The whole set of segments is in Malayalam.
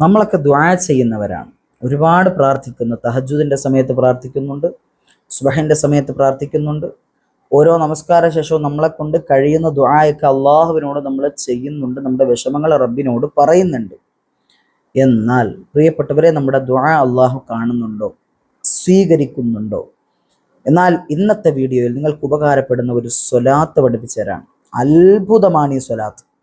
നമ്മളൊക്കെ ദ്വാ ചെയ്യുന്നവരാണ്. ഒരുപാട് പ്രാർത്ഥിക്കുന്ന. തഹജുദിന്റെ സമയത്ത് പ്രാർത്ഥിക്കുന്നുണ്ട്. സുബഹിന്റെ സമയത്ത് പ്രാർത്ഥിക്കുന്നുണ്ട്. ഓരോ നമസ്കാര ശേഷവും നമ്മളെ കൊണ്ട് കഴിയുന്ന ദ്വായൊക്കെ അള്ളാഹുവിനോട് നമ്മൾ ചെയ്യുന്നുണ്ട്. നമ്മുടെ വിഷമങ്ങൾ റബ്ബിനോട് പറയുന്നുണ്ട്. എന്നാൽ പ്രിയപ്പെട്ടവരെ നമ്മുടെ ദ്വാ അള്ളാഹു കാണുന്നുണ്ടോ? സ്വീകരിക്കുന്നുണ്ടോ? എന്നാൽ ഇന്നത്തെ വീഡിയോയിൽ നിങ്ങൾക്ക് ഉപകാരപ്പെടുന്ന ഒരു സ്വലാത്ത് പഠിപ്പിച്ചു തരാം. അത്ഭുതമാണ് ഈ സ്വലാത്ത്.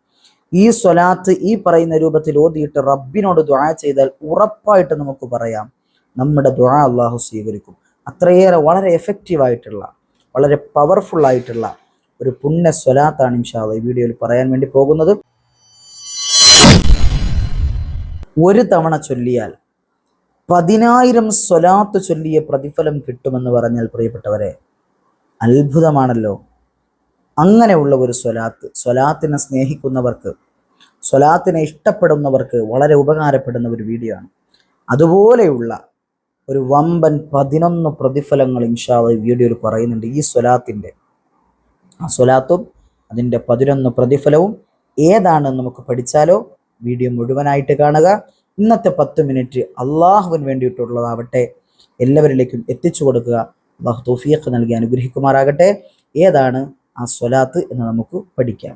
ഈ സ്വലാത്ത് ഈ പറയുന്ന രൂപത്തിൽ ഓതിയിട്ട് റബ്ബിനോട് ദ്വാ ചെയ്താൽ ഉറപ്പായിട്ട് നമുക്ക് പറയാം. നമ്മുടെ ദ്വാ അള്ളാഹു സ്വീകരിക്കും. അത്രയേറെ വളരെ എഫക്റ്റീവ് ആയിട്ടുള്ള വളരെ പവർഫുൾ ആയിട്ടുള്ള ഒരു പുണ്യ സ്വലാത്താണ് ഇൻഷാല്ല ഈ വീഡിയോയിൽ പറയാൻ വേണ്ടി പോകുന്നത്. ഒരു തവണ ചൊല്ലിയാൽ പതിനായിരം സ്വലാത്ത് ചൊല്ലിയ പ്രതിഫലം കിട്ടുമെന്ന് പറഞ്ഞാൽ പ്രിയപ്പെട്ടവരെ അത്ഭുതമാണല്ലോ. അങ്ങനെയുള്ള ഒരു സ്വലാത്ത് സ്വലാത്തിനെ സ്നേഹിക്കുന്നവർക്ക് സ്വലാത്തിനെ ഇഷ്ടപ്പെടുന്നവർക്ക് വളരെ ഉപകാരപ്പെടുന്ന ഒരു വീഡിയോ ആണ്. അതുപോലെയുള്ള ഒരു വമ്പൻ പതിനൊന്ന് പ്രതിഫലങ്ങൾ ഇൻഷാദ് ഈ വീഡിയോയിൽ പറയുന്നുണ്ട്. ഈ സ്വലാത്തിന്റെ ആ സ്വലാത്തും അതിന്റെ പതിനൊന്ന് പ്രതിഫലവും ഏതാണെന്ന് നമുക്ക് പഠിച്ചാലോ വീഡിയോ മുഴുവനായിട്ട് കാണുക. ഇന്നത്തെ പത്ത് മിനിറ്റ് അള്ളാഹുവിന് വേണ്ടിയിട്ടുള്ളതാവട്ടെ എല്ലാവരിലേക്കും എത്തിച്ചു കൊടുക്കുക. അള്ളാഹു തോഫിയൊക്കെ നൽകി അനുഗ്രഹിക്കുമാറാകട്ടെ. ഏതാണ്? ആ സ്വലാത്ത് എന്ന് നമുക്ക് പഠിക്കാം.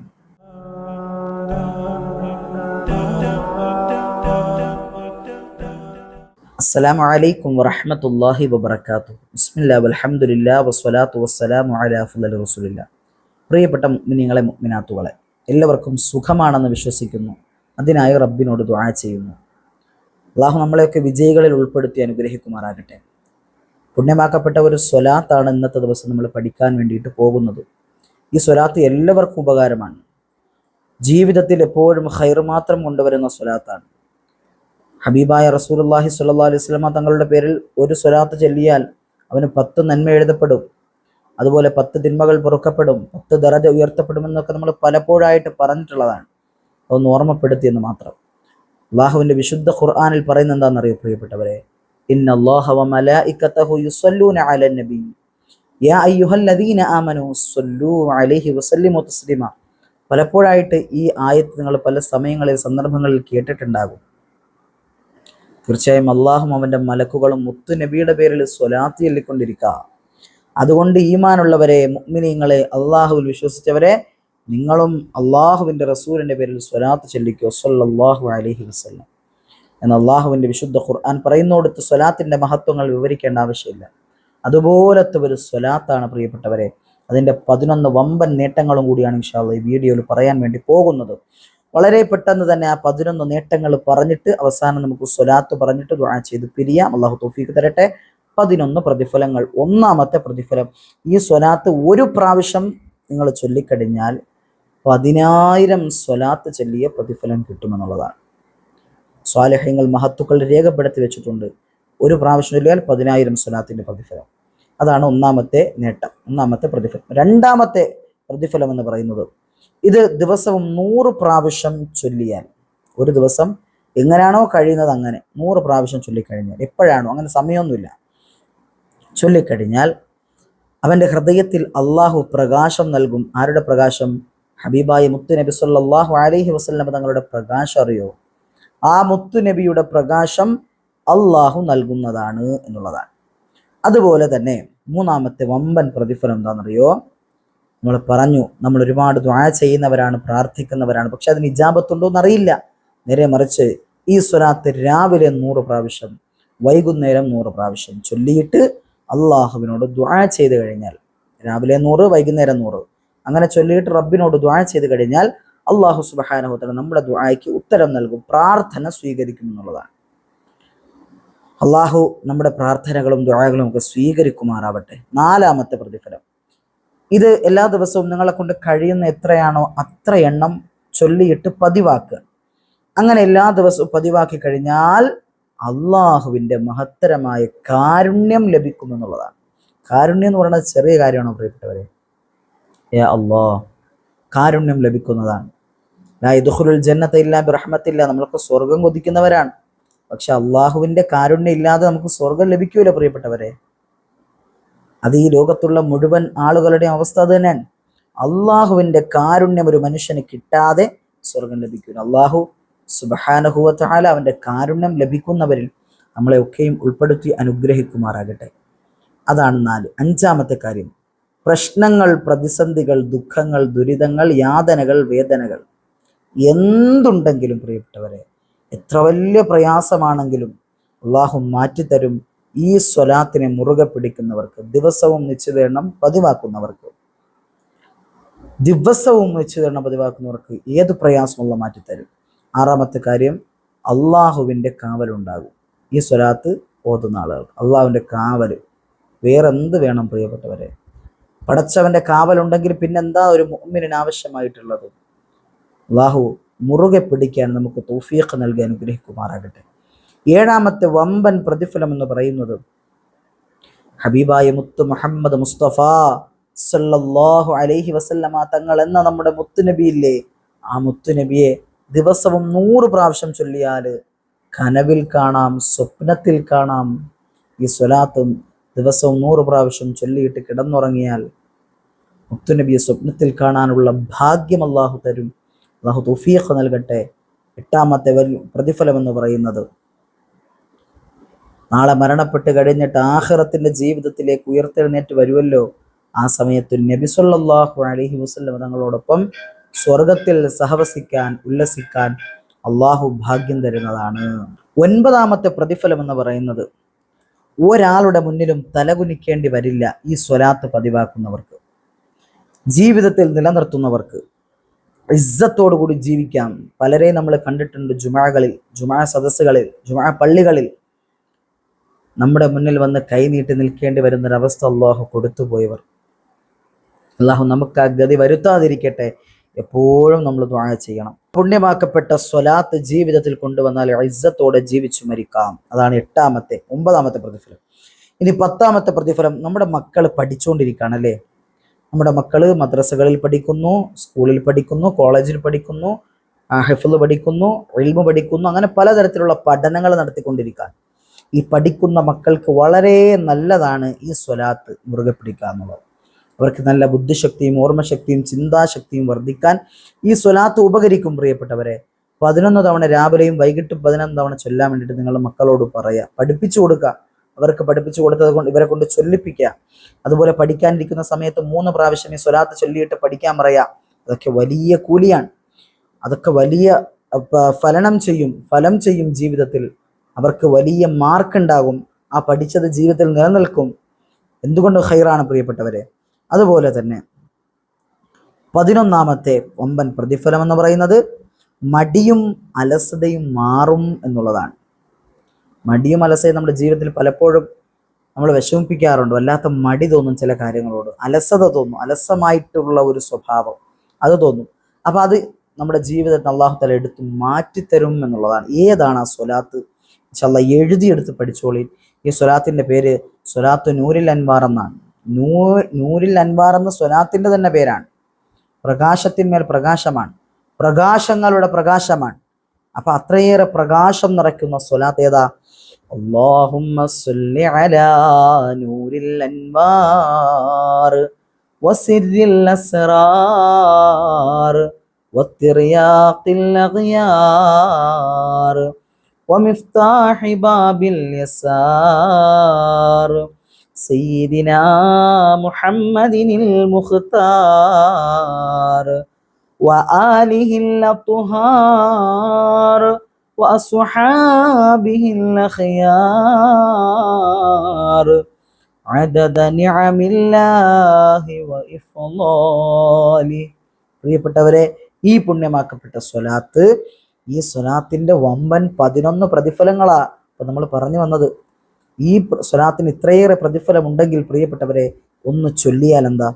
അസ്സലാമു അലൈക്കും വറഹമത്തല്ലാഹി വബറകാതുഹു. ബിസ്മില്ലാ വൽഹംദുലില്ലാ വസ്സലാത്തു വസ്സലാമു അലാ റസൂലില്ലാ. പ്രിയപ്പെട്ട മുഅ്മിനീങ്ങളെ മുഗ്മിനാത്തുകളെ എല്ലാവർക്കും സുഖമാണെന്ന് വിശ്വസിക്കുന്നു. അതിനായി റബ്ബിനോട് ദുആ ചെയ്യുന്നു. അള്ളാഹു നമ്മളെയൊക്കെ വിജയികളിൽ ഉൾപ്പെടുത്തി അനുഗ്രഹിക്കുമാറാകട്ടെ. പുണ്യമാക്കപ്പെട്ട ഒരു സ്വലാത്താണ് ഇന്നത്തെ ദിവസം നമ്മൾ പഠിക്കാൻ വേണ്ടിയിട്ട് പോകുന്നത്. ഈ സ്വലാത്ത് എല്ലാവർക്കും ഉപകാരമാണ്. ജീവിതത്തിൽ എപ്പോഴും ഹൈർ മാത്രം കൊണ്ടുവരുന്ന സ്വലാത്താണ്. ഹബീബായ റസൂലുള്ളാഹി സ്വല്ലല്ലാഹി അലൈഹി സ്വലമ തങ്ങളുടെ പേരിൽ ഒരു സ്വലാത്ത് ചൊല്ലിയാൽ അവന് പത്ത് നന്മ എഴുതപ്പെടും. അതുപോലെ പത്ത് തിന്മകൾ പൊറുക്കപ്പെടും. പത്ത് ദറജ ഉയർത്തപ്പെടുമെന്നൊക്കെ നമ്മൾ പലപ്പോഴായിട്ട് പറഞ്ഞിട്ടുള്ളതാണ്. അതൊന്ന് ഓർമ്മപ്പെടുത്തിയെന്ന് മാത്രം. അള്ളാഹുവിന്റെ വിശുദ്ധ ഖുർആാനിൽ പറയുന്ന എന്താണെന്നറിയോ പ്രിയപ്പെട്ടവരെ? ഇന്ന അല്ലാഹ പലപ്പോഴായിട്ട് ഈ ആയത്ത് നിങ്ങൾ പല സമയങ്ങളിൽ സന്ദർഭങ്ങളിൽ കേട്ടിട്ടുണ്ടാകും. തീർച്ചയായും അള്ളാഹും അവന്റെ മലക്കുകളും മുത്തു നബിയുടെ പേരിൽ സ്വലാത്തി ചൊല്ലിക്കൊണ്ടിരിക്കുക അതുകൊണ്ട് ഈമാനുള്ളവരെ മുഗ്മിനിയങ്ങളെ അള്ളാഹുവിൽ വിശ്വസിച്ചവരെ നിങ്ങളും അള്ളാഹുവിന്റെ റസൂലിന്റെ പേരിൽ സ്വലാത്ത് ചൊല്ലിക്കോ സൊല്ലാഹു അലഹി വസ്ലം എന്ന് അള്ളാഹുവിന്റെ വിശുദ്ധ ഖുർആൻ പറയുന്നോടത്ത് സ്വലാത്തിന്റെ മഹത്വങ്ങൾ വിവരിക്കേണ്ട ആവശ്യമില്ല. അതുപോലത്തെ ഒരു സ്വലാത്താണ് പ്രിയപ്പെട്ടവരെ. അതിന്റെ പതിനൊന്ന് വമ്പൻ നേട്ടങ്ങളും കൂടിയാണ് ഇൻഷാല്ല ഈ വീഡിയോയിൽ പറയാൻ വേണ്ടി പോകുന്നത്. വളരെ പെട്ടെന്ന് തന്നെ ആ പതിനൊന്ന് നേട്ടങ്ങൾ പറഞ്ഞിട്ട് അവസാനം നമുക്ക് സ്വലാത്ത് പറഞ്ഞിട്ട് ദുആ ചെയ്ത് പിരിയാം. അള്ളാഹു തൗഫീഖ് തരട്ടെ. പതിനൊന്ന് പ്രതിഫലങ്ങൾ. ഒന്നാമത്തെ പ്രതിഫലം. ഈ സ്വലാത്ത് ഒരു പ്രാവശ്യം നിങ്ങൾ ചൊല്ലിക്കഴിഞ്ഞാൽ പതിനായിരം സ്വലാത്ത് ചൊല്ലിയ പ്രതിഫലം കിട്ടുമെന്നുള്ളതാണ്. സ്വാലഹ്യങ്ങൾ മഹത്തുക്കൾ രേഖപ്പെടുത്തി വെച്ചിട്ടുണ്ട്. ഒരു പ്രാവശ്യം ചൊല്ലിയാൽ പതിനായിരം സ്വലാത്തിന്റെ പ്രതിഫലം. അതാണ് ഒന്നാമത്തെ നേട്ടം ഒന്നാമത്തെ പ്രതിഫലം. രണ്ടാമത്തെ പ്രതിഫലം എന്ന് പറയുന്നത് ഇത് ദിവസവും നൂറ് പ്രാവശ്യം ചൊല്ലിയാൽ ഒരു ദിവസം എങ്ങനെയാണോ കഴിയുന്നത് അങ്ങനെ നൂറ് പ്രാവശ്യം ചൊല്ലിക്കഴിഞ്ഞാൽ എപ്പോഴാണോ അങ്ങനെ സമയമൊന്നുമില്ല. ചൊല്ലിക്കഴിഞ്ഞാൽ അവന്റെ ഹൃദയത്തിൽ അള്ളാഹു പ്രകാശം നൽകും. ആരുടെ പ്രകാശം? ഹബീബായ മുത്തു നബി സല്ലല്ലാഹു അലൈഹി വസല്ലം തങ്ങളുടെ പ്രകാശം അറിയോ? ആ മുത്തു നബിയുടെ പ്രകാശം അള്ളാഹു നൽകുന്നതാണ് എന്നുള്ളതാണ്. അതുപോലെ തന്നെ മൂന്നാമത്തെ വമ്പൻ പ്രതിഫലം എന്താണെന്നറിയോ? നമ്മൾ പറഞ്ഞു നമ്മൾ ഒരുപാട് ദ്വാ ചെയ്യുന്നവരാണ് പ്രാർത്ഥിക്കുന്നവരാണ് പക്ഷെ അതിന് ഇജാബത്തുണ്ടോ എന്നറിയില്ല. നേരെ മറിച്ച് ഈ സ്വലാത്ത് രാവിലെ നൂറ് പ്രാവശ്യം വൈകുന്നേരം നൂറ് പ്രാവശ്യം ചൊല്ലിയിട്ട് അള്ളാഹുവിനോട് ദ്വാ ചെയ്ത് കഴിഞ്ഞാൽ രാവിലെ നൂറ് വൈകുന്നേരം നൂറ് അങ്ങനെ ചൊല്ലിയിട്ട് റബ്ബിനോട് ദ്വാ ചെയ്ത് കഴിഞ്ഞാൽ അള്ളാഹു സുബഹാനഹുത്തല നമ്മുടെ ദ്വായ്ക്ക് ഉത്തരം നൽകും പ്രാർത്ഥന സ്വീകരിക്കും എന്നുള്ളതാണ്. അള്ളാഹു നമ്മുടെ പ്രാർത്ഥനകളും ദുരാകളും ഒക്കെ സ്വീകരിക്കുമാറാവട്ടെ. നാലാമത്തെ പ്രതിഫലം. ഇത് എല്ലാ ദിവസവും നിങ്ങളെ കൊണ്ട് കഴിയുന്ന എത്രയാണോ അത്ര എണ്ണം ചൊല്ലിയിട്ട് പതിവാക്കുക. അങ്ങനെ എല്ലാ ദിവസവും പതിവാക്കി കഴിഞ്ഞാൽ അള്ളാഹുവിന്റെ മഹത്തരമായ കാരുണ്യം ലഭിക്കുമെന്നുള്ളതാണ് കാരുണ്യം എന്ന് പറയുന്നത് ചെറിയ കാര്യമാണോ പ്രിയപ്പെട്ടവരെ? ഏ അള്ളാ കാരുണ്യം ലഭിക്കുന്നതാണ്. ലാ യദ്ഖുലുൽ ജന്നത്തില്ല ബ്രഹ്മത്തില്ല നമ്മളൊക്കെ സ്വർഗം കൊതിക്കുന്നവരാണ്. പക്ഷെ അള്ളാഹുവിന്റെ കാരുണ്യം ഇല്ലാതെ നമുക്ക് സ്വർഗം ലഭിക്കൂല പ്രിയപ്പെട്ടവരെ. അത് ഈ ലോകത്തുള്ള മുഴുവൻ ആളുകളുടെയും അവസ്ഥ തന്നെയാണ്. അള്ളാഹുവിന്റെ കാരുണ്യം ഒരു മനുഷ്യന് കിട്ടാതെ സ്വർഗം ലഭിക്കൂല. അള്ളാഹു സുബഹാനഹുവത്താല അവന്റെ കാരുണ്യം ലഭിക്കുന്നവരിൽ നമ്മളെ ഒക്കെയും ഉൾപ്പെടുത്തി അനുഗ്രഹിക്കുമാറാകട്ടെ. അതാണ് നാല്. അഞ്ചാമത്തെ കാര്യം. പ്രശ്നങ്ങൾ പ്രതിസന്ധികൾ ദുഃഖങ്ങൾ ദുരിതങ്ങൾ യാതനകൾ വേദനകൾ എന്തുണ്ടെങ്കിലും പ്രിയപ്പെട്ടവരെ എത്ര വലിയ പ്രയാസമാണെങ്കിലും അള്ളാഹു മാറ്റിത്തരും ഈ സ്വലാത്തിനെ മുറുകെ പിടിക്കുന്നവർക്ക് ദിവസവും നിശ്ചിത എണ്ണം പതിവാക്കുന്നവർക്ക്. ദിവസവും നിശ്ചിത എണ്ണം പതിവാക്കുന്നവർക്ക് ഏത് പ്രയാസമുള്ള മാറ്റിത്തരും. ആറാമത്തെ കാര്യം അള്ളാഹുവിന്റെ കാവലുണ്ടാകും. ഈ സ്വലാത്ത് ഓതുന്ന ആളുകൾ അള്ളാഹുവിന്റെ കാവൽ. വേറെന്ത് വേണം പ്രിയപ്പെട്ടവരെ? പടച്ചവന്റെ കാവലുണ്ടെങ്കിൽ പിന്നെന്താ ഒരു മുഅ്മിനിന് ആവശ്യമായിട്ടുള്ളത്? അള്ളാഹു മുറുകെ പിടിക്കാൻ നമുക്ക് തൗഫീഖ് നൽകി അനുഗ്രഹിക്കുമാറാകട്ടെ. ഏഴാമത്തെ വമ്പൻ പ്രതിഫലം എന്ന് പറയുന്നത് ഹബീബായ മുത്ത് മുഹമ്മദ് മുസ്തഫ സല്ലല്ലാഹു അലൈഹി വസല്ലമ തങ്ങൾ എന്ന നമ്മുടെ മുത്തുനബിയില്ലേ ആ മുത്തുനബിയെ ദിവസവും നൂറ് പ്രാവശ്യം ചൊല്ലിയാൽ കനവിൽ കാണാം സ്വപ്നത്തിൽ കാണാം. ഈ സ്വലാത്തും ദിവസവും നൂറ് പ്രാവശ്യം ചൊല്ലിയിട്ട് കിടന്നുറങ്ങിയാൽ മുത്തുനബിയെ സ്വപ്നത്തിൽ കാണാനുള്ള ഭാഗ്യം അള്ളാഹു തരും. അള്ളാഹു തൗഫീഖ് നൽകട്ടെ. എട്ടാമത്തെ പ്രതിഫലം എന്ന് പറയുന്നത് നാളെ മരണപ്പെട്ട് കഴിഞ്ഞിട്ട് ആഖിറത്തിന്റെ ജീവിതത്തിലേക്ക് ഉയർത്തെഴുന്നേറ്റ് വരുമല്ലോ ആ സമയത്ത് നബി സല്ലല്ലാഹു അലൈഹി വസല്ലം തങ്ങളോടൊപ്പം സ്വർഗത്തിൽ സഹവസിക്കാൻ ഉല്ലസിക്കാൻ അള്ളാഹു ഭാഗ്യം തരുന്നതാണ്. ഒൻപതാമത്തെ പ്രതിഫലം എന്ന് പറയുന്നത് ഒരാളുടെ മുന്നിലും തലകുനിക്കേണ്ടി വരില്ല ഈ സ്വലാത്ത് പതിവാക്കുന്നവർക്ക്. ജീവിതത്തിൽ നിലനിർത്തുന്നവർക്ക്. ഇസ്സത്തോടുകൂടി ജീവിക്കാം. പലരെയും നമ്മൾ കണ്ടിട്ടുണ്ട് ജുമാകളിൽ ജുമാ സദസ്സുകളിൽ ജുമാ പള്ളികളിൽ. നമ്മുടെ മുന്നിൽ വന്ന് കൈനീട്ടി നിൽക്കേണ്ടി വരുന്നൊരവസ്ഥ അള്ളാഹു കൊടുത്തുപോയവർ. അള്ളാഹു നമുക്ക് ആ ഗതി വരുത്താതിരിക്കട്ടെ. എപ്പോഴും നമ്മൾ ദ്വാഴ ചെയ്യണം. പുണ്യമാക്കപ്പെട്ട സ്വലാത്ത് ജീവിതത്തിൽ കൊണ്ടുവന്നാൽ ഇസ്സത്തോടെ ജീവിച്ചു മരിക്കാം. അതാണ് എട്ടാമത്തെ ഒമ്പതാമത്തെ പ്രതിഫലം. ഇനി പത്താമത്തെ പ്രതിഫലം നമ്മുടെ മക്കൾ പഠിച്ചുകൊണ്ടിരിക്കുകയാണ് അല്ലേ? നമ്മുടെ മക്കൾ മദ്രസകളിൽ പഠിക്കുന്നു സ്കൂളിൽ പഠിക്കുന്നു കോളേജിൽ പഠിക്കുന്നു ഹെഫിൽ പഠിക്കുന്നു ഇൽമു പഠിക്കുന്നു അങ്ങനെ പലതരത്തിലുള്ള പഠനങ്ങൾ നടത്തിക്കൊണ്ടിരിക്കാൻ. ഈ പഠിക്കുന്ന മക്കൾക്ക് വളരെ നല്ലതാണ് ഈ സ്വലാത്ത് മുറുകെ പിടിക്കുക എന്നുള്ളത്. അവർക്ക് നല്ല ബുദ്ധിശക്തിയും ഓർമ്മശക്തിയും ചിന്താശക്തിയും വർദ്ധിക്കാൻ ഈ സ്വലാത്ത് ഉപകരിക്കും പ്രിയപ്പെട്ടവരെ. പതിനൊന്ന് തവണ രാവിലെയും വൈകിട്ടും പതിനൊന്ന് തവണ ചൊല്ലാൻ വേണ്ടിയിട്ട് നിങ്ങൾ മക്കളോട് പറയുക പഠിപ്പിച്ചു കൊടുക്കുക. അവർക്ക് പഠിപ്പിച്ചു കൊടുത്തത് കൊണ്ട് ഇവരെ കൊണ്ട് ചൊല്ലിപ്പിക്കുക അതുപോലെ പഠിക്കാനിരിക്കുന്ന സമയത്ത് മൂന്ന് പ്രാവശ്യം ഈ സ്വലാത്ത് ചൊല്ലിയിട്ട് പഠിക്കാൻ പറയുക അതൊക്കെ വലിയ കൂലിയാണ്. അതൊക്കെ വലിയ ഫലനം ചെയ്യും. ഫലം ചെയ്യും ജീവിതത്തിൽ. അവർക്ക് വലിയ മാർക്ക് ഉണ്ടാകും ആ പഠിച്ചത് ജീവിതത്തിൽ നിലനിൽക്കും. എന്തുകൊണ്ട് ഹൈറാണ് പ്രിയപ്പെട്ടവരെ. അതുപോലെ തന്നെ പതിനൊന്നാമത്തെ ഒമ്പൻ പ്രതിഫലം എന്ന് പറയുന്നത് മടിയും അലസതയും മാറും എന്നുള്ളതാണ്. മടിയും അലസയും നമ്മുടെ ജീവിതത്തിൽ പലപ്പോഴും നമ്മൾ വിഷമിപ്പിക്കാറുണ്ട്. വല്ലാത്ത മടി തോന്നും ചില കാര്യങ്ങളോട്. അലസത തോന്നും. അലസമായിട്ടുള്ള ഒരു സ്വഭാവം. അത് തോന്നും. അപ്പം അത് നമ്മുടെ ജീവിതത്തിൽ അള്ളാഹു തല എടുത്ത് മാറ്റിത്തരും എന്നുള്ളതാണ്. ഏതാണ് ആ സ്വലാത്ത്? ചല്ല എഴുതിയെടുത്ത് പഠിച്ചോളി. ഈ സ്വലാത്തിന്റെ പേര് സ്വലാത്ത് നൂരിൽ അൻവാർ എന്നാണ്. നൂ നൂരിൽ അൻവാർ എന്ന സ്വലാത്തിന്റെ തന്നെ പേരാണ്. പ്രകാശത്തിന്മേൽ പ്രകാശമാണ്. പ്രകാശങ്ങളുടെ പ്രകാശമാണ്. അപ്പൊ അത്രയേറെ പ്രകാശം നിറയ്ക്കുന്ന സ്വലാത്ത് ഏതാ اللهم صل على نور الأنوار وسر الأسرار والترياق الأغيار ومفتاح باب اليسار سيدنا محمد المختار وآله الأطهار وأصحابه الأخيار عدد نعم الله وإفضاله പ്രിയപ്പെട്ടവരെ ഈ പുണ്യമാക്കപ്പെട്ട സ്വലാത്ത് ഈ സ്വലാത്തിന്റെ വമ്പൻ പതിനൊന്ന് പ്രതിഫലങ്ങളാ അപ്പൊ നമ്മൾ പറഞ്ഞു വന്നത് ഈ പ്ര- സ്വലാത്തിന് ഇത്രയേറെ പ്രതിഫലം ഉണ്ടെങ്കിൽ പ്രിയപ്പെട്ടവരെ ഒന്ന് ചൊല്ലിയാൽ എന്താ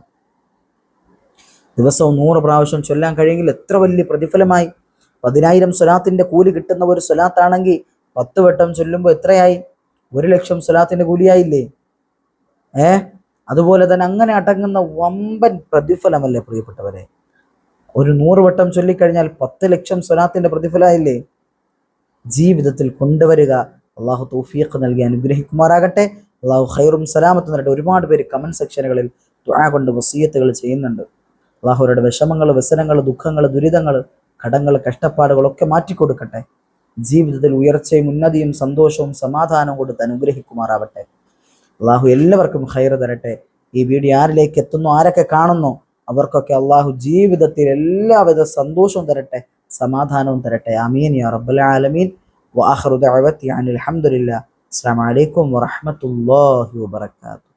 ദിവസവും നൂറ് പ്രാവശ്യം ചൊല്ലാൻ കഴിയെങ്കിൽ എത്ര വലിയ പ്രതിഫലമായി? പതിനായിരം സ്വലാത്തിന്റെ കൂലി കിട്ടുന്ന ഒരു സ്വലാത്താണെങ്കിൽ പത്ത് വട്ടം ചൊല്ലുമ്പോൾ എത്രയായി? ഒരു ലക്ഷം സ്വലാത്തിന്റെ കൂലിയായില്ലേ? ഏ? അതുപോലെ തന്നെ അങ്ങനെ അടങ്ങുന്ന വമ്പൻ പ്രതിഫലമല്ലേ പ്രിയപ്പെട്ടവരെ? ഒരു നൂറ് വട്ടം ചൊല്ലിക്കഴിഞ്ഞാൽ പത്ത് ലക്ഷം സ്വലാത്തിന്റെ പ്രതിഫലമായില്ലേ? ജീവിതത്തിൽ കൊണ്ടുവരിക. അള്ളാഹു തൗഫീഖ് നൽകി അനുഗ്രഹിക്കുമാറാകട്ടെ. അള്ളാഹു ഖൈറും സലാമത്തും നേരിട്ട് ഒരുപാട് പേര് കമന്റ് സെക്ഷനുകളിൽ ദുആ കൊണ്ട് വസീയത്തുകൾ ചെയ്യുന്നുണ്ട്. അള്ളാഹുരുടെ വിഷമങ്ങൾ വ്യസനങ്ങൾ ദുഃഖങ്ങൾ ദുരിതങ്ങൾ കടങ്ങൾ കഷ്ടപ്പാടുകളൊക്കെ മാറ്റിക്കൊടുക്കട്ടെ. ജീവിതത്തിൽ ഉയർച്ചയും ഉന്നതിയും സന്തോഷവും സമാധാനവും കൊടുത്ത് അനുഗ്രഹിക്കുമാറാവട്ടെ. അള്ളാഹു എല്ലാവർക്കും ഹൈർ തരട്ടെ. ഈ വീഡിയോ ആരിലേക്ക് എത്തുന്നു ആരൊക്കെ കാണുന്നു അവർക്കൊക്കെ അള്ളാഹു ജീവിതത്തിൽ എല്ലാവിധ സന്തോഷവും തരട്ടെ സമാധാനവും തരട്ടെ. അമീൻ യാ റബ്ബൽ ആലമീൻ. അനിൽ ഹംദുലില്ലാ അസ്സലാമു അലൈക്കും വറഹ്മത്തുള്ളാഹി വബറകാതുഹു.